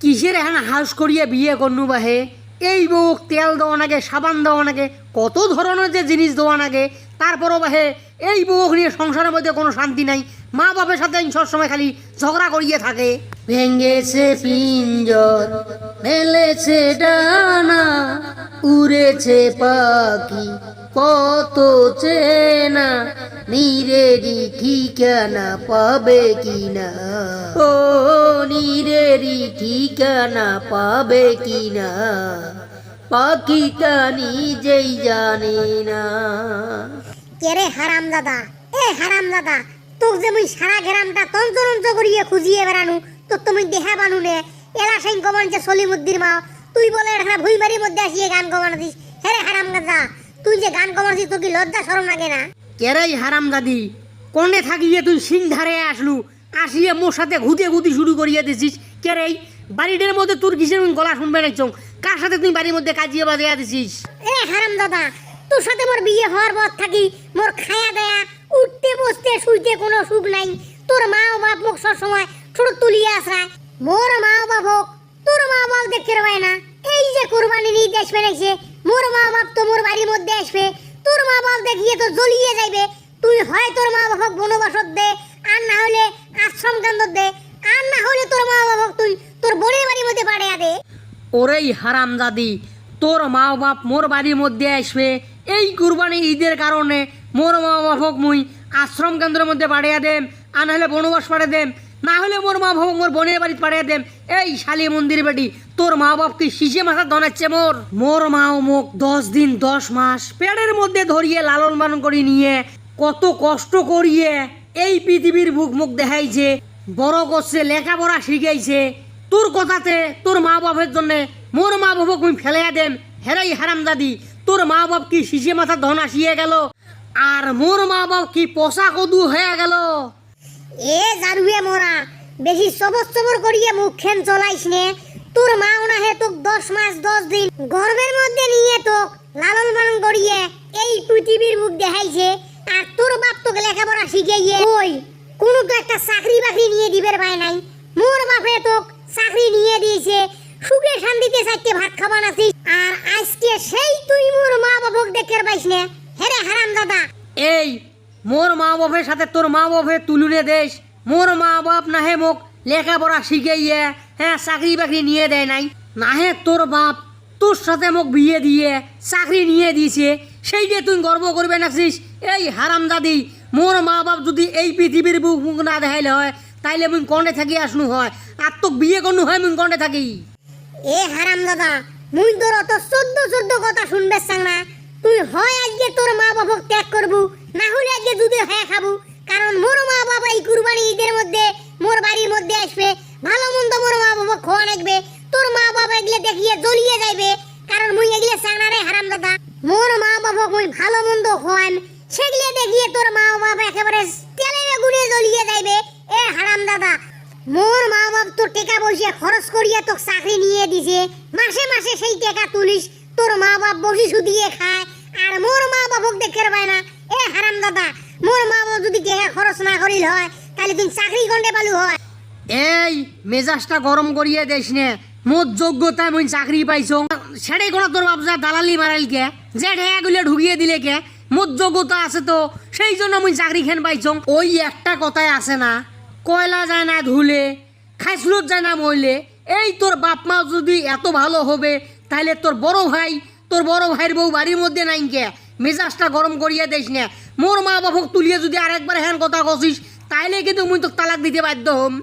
কিসের এখন হাউস করিয়ে বিয়ে করনু বাহে? এই বুক তেল দেওয়া নাগে, সাবান দেওয়া নাগে, কত ধরনের যে জিনিস দেওয়া নাগে, তারপরও বাহে এই বুক নিয়ে সংসারের মধ্যে কোনো শান্তি নাই। মা বাপের সাথে সবসময় খালি ঝগড়া করিয়ে থাকে। ভেঙ্গেছে পিঞ্জর, মেলেছে ডানা, উড়েছে পাখি, কত চেনা নীরেরই ঠিকানা পাবে কিনা? ও নীরেরই ঠিকানা পাবে কিনা? পাখিটা নিজেই জানে না। কেরে হারাম দাদা? এ হারাম দাদা, তোক যে মুই সারা গ্রামটা তন্তরন্ত করিয়ে খুঁজিয়ে বেড়ানু তো তুমি দেখা বানু নে। এলা সাইন কমান যে সলিমুদ্দির মা তুই বলে এখানে ভুইবাড়ির মধ্যে আসিয়ে গান কমানো দিস হেরে হারাম দাদা তুই যে গান কমানো দিস তোর কি লজ্জা সরম লাগে না? কেরাই হারাম দাদি কোনে থাকিয়ে তুই সিং ধারে আসলু, আসিয়ে মোর সাথে ঘুতে ঘুতি শুরু করিয়ে দিছিস। কেরাই বাড়িটার মধ্যে তোর কিসের গলা শুনবে নাইছং কার সাথে তুই বাড়ির মধ্যে কাজিয়ে বাজিয়ে দিছিস এ হারাম দাদা, তোর সাথে মোর বিয়ে হওয়ার পর থাকি মোর খায়া দেয়া, উঠতে বসতে শুইতে কোনো সুখ নাই। তোর মা ও বাপ মুখ সব সময় ছোট তুলিয়ে আসরায় মোর মা ও বাপ হোক, তোর মা বাপ দেখতে পায় না। এই যে কোরবানি ঈদ আসবে মোর মা বাপ তো মোর বাড়ির মধ্যে আসবে। মা তো জ্বলিয়ে যাইবে। তুই হয় তোর মা বাপক বনবাসত দে, আর না হলে আশ্রম কেন্দ্র দে, আর না হলে তোর মা বাপক তুই তোর বোনের বাড়ির মধ্যে পাঠিয়ে দে। ওরেই হারাম দাদি তোর মা বাপ মোর বাড়ির মধ্যে আসবে। এই কুরবানি ঈদের কারণে মোর মা বাপক মুই আশ্রম কেন্দ্রের মধ্যে পাঠিয়ে দেম, আর নাহলে বনবাস পাঠিয়ে দেম। না হলে মোর মা মোর বোনের বাড়ি পাঠিয়ে দেম এই শালি মন্দির বেটি, তোর মা বাপ কি শিশে মাথা ধনাচ্ছে মোর। মোর মা ও মোক দশ দিন দশ মাস পেটের মধ্যে ধরিয়ে লালন পালন করে নিয়ে কত কষ্ট করিয়ে এই পৃথিবীর বুক মুখ দেখাইছে, বড় করছে, লেখাপড়া শিখাইছে। তোর কথাতে তোর মা বাপের জন্য মোর মা বাপক আমি ফেলাইয়া দেম হেরাই হারাম দাদি তোর মা বাপ কি শিশে মাথা ধন আসিয়ে গেল? আর মোর মা বাপ কি পোষা কদু হয়ে গেল? এ জারুয়ে মোরা বেশি সবর সবর করিয়ে মুখখান চলাইস নে তোর মা ওনাহে তোক দশ মাস দশ দিন। গর্ভের মধ্যে নিয়ে তোক, লালন পালন করিয়ে এই পৃথিবীর মুখ দেখাইছে আর তোর বাপ তোকে লেখাপড়া শিখাইয়ে ওই কোনো তো একটা চাকরি বাকরি নিয়ে দিবের ভাই নাই। মোর বাপে তোক চাকরি নিয়ে দিয়েছে সুখে শান্তিতে চাইতে ভাত খাবা নাছিস। আর আজকে সেই তুই মোর মা বাপক দেখে পাইস নে হেরে হারাম দাদা। এই মোর মা বাপের সাথে তোর মা বাপের তুলনে দেশ। মোর মা বাপ নাহে মোক লেখাপড়া শিখাইয়ে হ্যাঁ চাকরি বাকরি নিয়ে দেয় নাই। নাহে তোর বাপ তোর সাথে মোক বিয়ে দিয়ে, চাকরি নিয়ে দিয়েছে সেই যে তুই গর্ব করবে নাছিস এই হারাম দাদি মোর মা বাপ যদি এই পৃথিবীর বুক মুখ না দেখাইলে হয়, তাইলে মুই কন্ডে থাকি আসনু হয়। আর তোক বিয়ে করনু হয় মুই কন্ডে থাকি। এ হারাম দাদা মুই তোর অত চোদ্দ চোদ্দ কথা শুনবে না তুই হয় আজকে তোর মা বাপক ত্যাগ করবু, না হলে আজকে দুধে হ্যাঁ খাবু। কারণ মোর মা বাবা এই কুরবানি ঈদের মধ্যে, মোর বাড়ির মধ্যে আসবে, ভালো মন্দ মোর মা বাবা খোয়া লাগবে। তোর মা বাবা এগুলো দেখিয়ে জ্বলিয়ে যাইবে, কারণ মুই এগুলো চাং না রে হারাম দাদা। মোর মা বাবা মুই ভালো মন্দ খোয়ান সেগুলো দেখিয়ে তোর মা বাবা একেবারে তেলে গুনে জ্বলিয়ে যাইবে। এ হারাম দাদা। মোর মা বাপ তোর টাকা পয়সা খরচ করিয়া তোর চাকরি নিয়ে দিছে। মাসে মাসে সেই টাকা তুলিস, তোর মা বাপ বসি সুদিয়ে খায়। আর মোর মা বাপক দেখতে পায় না। এ হারাম দাদা, মোর মা বাপ যদি টাকা খরচ না করিল হয়, তাহলে তুই চাকরি গন্ডে পালু হয়? এই, মেজাজটা গরম করিয়ে দেশ নে। মোর যোগ্যতায় মুই চাকরি পাইছো। সেটাই কোনো তোর বাপজা দালালি মারাইল কে, যে ঢেয়াগুলো ঢুকিয়ে দিলে কে, মোর যোগ্যতা আছে তো, সেই জন্য মুই চাকরি খেন পাইছো। ওই একটা কথাই আছে না, কয়লা যায় না ধুলে খাইসুলত যায় না মইলে, এই তোর বাপ মা যদি এত ভালো হবে তাহলে তোর বড় ভাই তোর বড় ভাইয়ের বউ বাড়ির মধ্যে নাই কে মেজাজটা গরম করিয়া দেশ নে। মোর মা বাপক তুলিয়ে যদি আরেকবার হ্যান কথা কছিস তাইলে কিন্তু মুই তোকে তালাক দিতে বাধ্য হম।